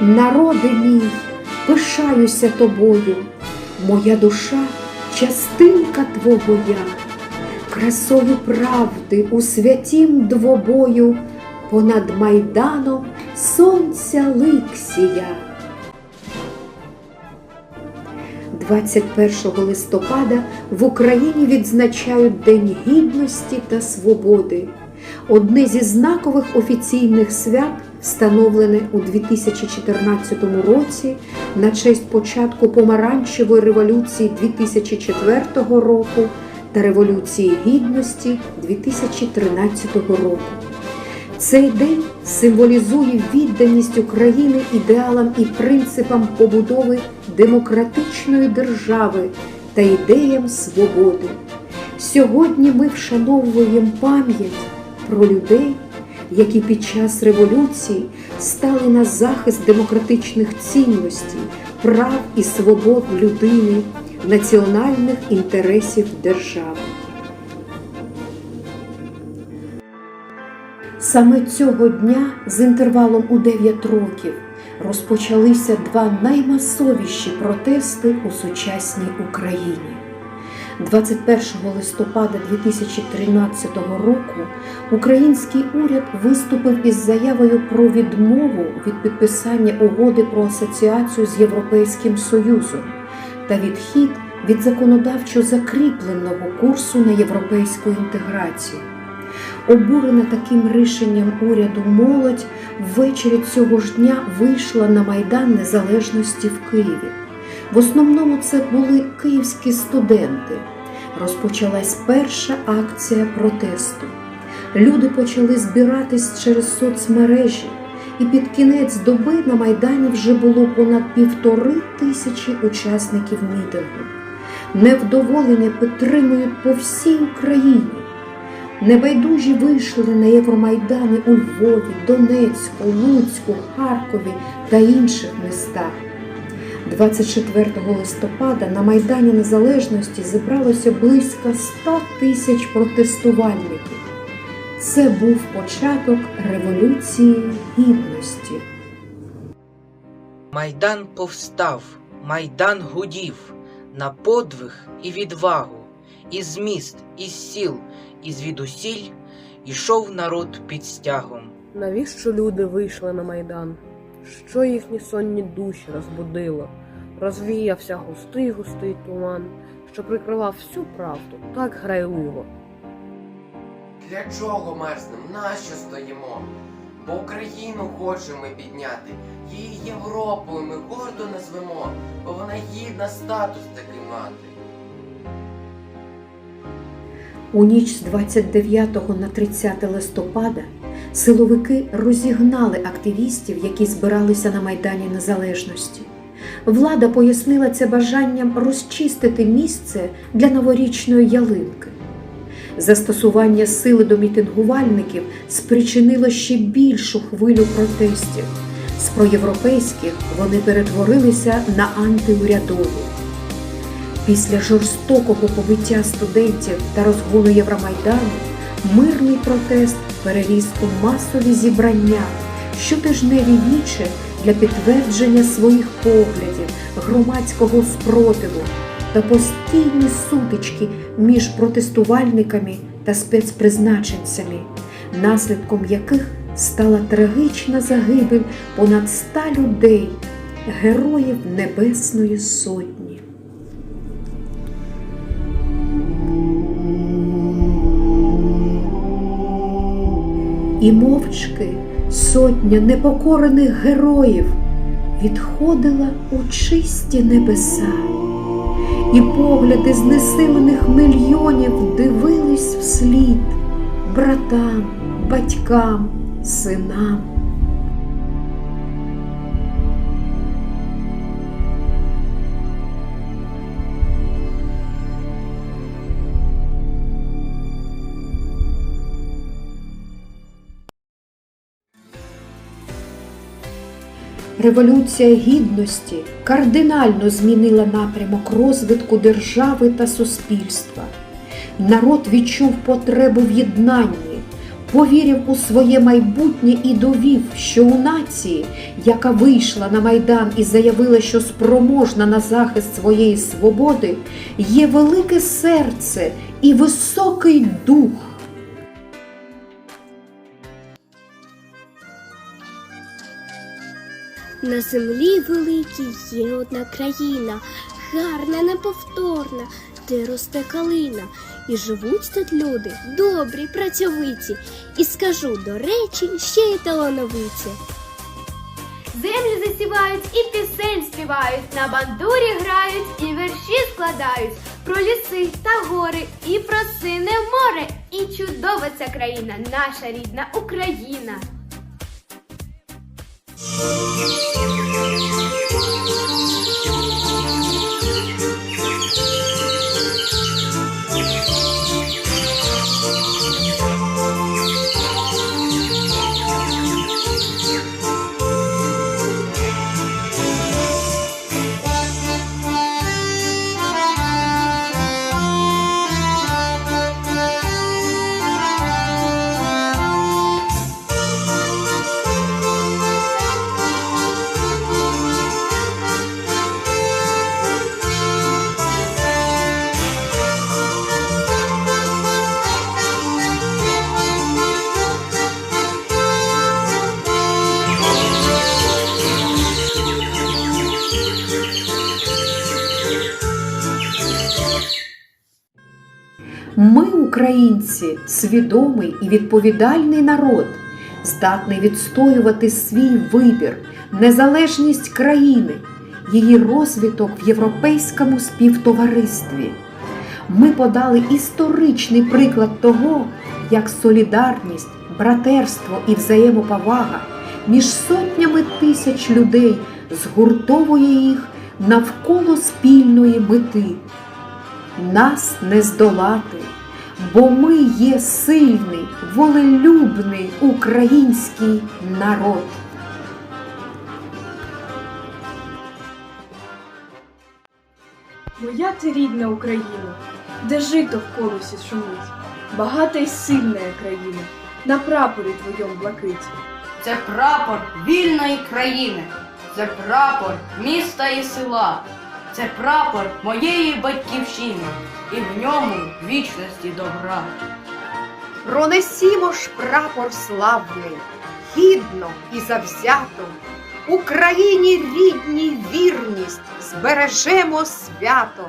Народи мій, пишаюся тобою, моя душа частинка твого я, красою правди у святім двобою, понад майданом сонця лик сія. 21 листопада в Україні відзначають День Гідності та Свободи. Одне зі знакових офіційних свят встановлене у 2014 році на честь початку помаранчевої революції 2004 року та Революції Гідності 2013 року. Цей день символізує відданість України ідеалам і принципам побудови демократичної держави та ідеям свободи. Сьогодні ми вшановуємо пам'ять про людей, які під час революції стали на захист демократичних цінностей, прав і свобод людини, національних інтересів держави. Саме цього дня з інтервалом у 9 років розпочалися два наймасовіші протести у сучасній Україні. 21 листопада 2013 року український уряд виступив із заявою про відмову від підписання угоди про асоціацію з Європейським Союзом та відхід від законодавчо закріпленого курсу на європейську інтеграцію. Обурена таким рішенням уряду молодь ввечері цього ж дня вийшла на Майдан Незалежності в Києві. В основному це були київські студенти. Розпочалась перша акція протесту. Люди почали збиратись через соцмережі, і під кінець доби на Майдані вже було понад півтори тисячі учасників мітингу. Невдоволення підтримують по всій Україні. Небайдужі вийшли на Євромайдани у Львові, Донецьку, Луцьку, Харкові та інших містах. 24 листопада на Майдані Незалежності зібралося близько 100 тисяч протестувальників. Це був початок Революції Гідності. Майдан повстав, майдан гудів на подвиг і відвагу, із міст, із сіл, і звідусіль ішов народ під стягом. Навіщо люди вийшли на майдан? Що їхні сонні душі розбудило? Розвіявся густий густий туман, що прикривав всю правду так грайливо. Для чого мерзнем? Нащо стоїмо? Бо Україну хочемо підняти, її Європою ми гордо назвемо, бо вона гідна статус такий мати. У ніч з 29 на 30 листопада силовики розігнали активістів, які збиралися на Майдані Незалежності. Влада пояснила це бажанням розчистити місце для новорічної ялинки. Застосування сили до мітингувальників спричинило ще більшу хвилю протестів. З проєвропейських вони перетворилися на антиурядові. Після жорстокого побиття студентів та розгону Євромайдану мирний протест переріс у масові зібрання, щотижневі віче для підтвердження своїх поглядів, громадського спротиву та постійні сутички між протестувальниками та спецпризначенцями, наслідком яких стала трагічна загибель понад ста людей, героїв Небесної Сотні. І мовчки сотня непокорених героїв відходила у чисті небеса, і погляди знесилених мільйонів дивились вслід братам, батькам, синам. Революція гідності кардинально змінила напрямок розвитку держави та суспільства. Народ відчув потребу в єднанні, повірив у своє майбутнє і довів, що у нації, яка вийшла на майдан і заявила, що спроможна на захист своєї свободи, є велике серце і високий дух. На землі великій є одна країна, гарна, неповторна, де росте калина. І живуть тут люди добрі, працьовиті. І скажу, до речі, ще й талановиті. Землю засівають і пісень співають, на бандурі грають і вірші складають про ліси та гори, і про сине море. І чудова ця країна, наша рідна Україна. Thank you. Ми, українці, свідомий і відповідальний народ, здатний відстоювати свій вибір, незалежність країни, її розвиток в європейському співтоваристві. Ми подали історичний приклад того, як солідарність, братерство і взаємоповага між сотнями тисяч людей згуртовує їх навколо спільної мети. Нас не здолати, бо ми є сильний, волелюбний український народ. Моя ти рідна Україна, де жито в колосі шумить, багата й сильна країна, на прапорі твоєм блакиті. Це прапор вільної країни, це прапор міста і села, це прапор моєї батьківщини, і в ньому вічності добра. Пронесімо ж прапор славний, гідно і завзято, Україні рідній вірність збережемо свято.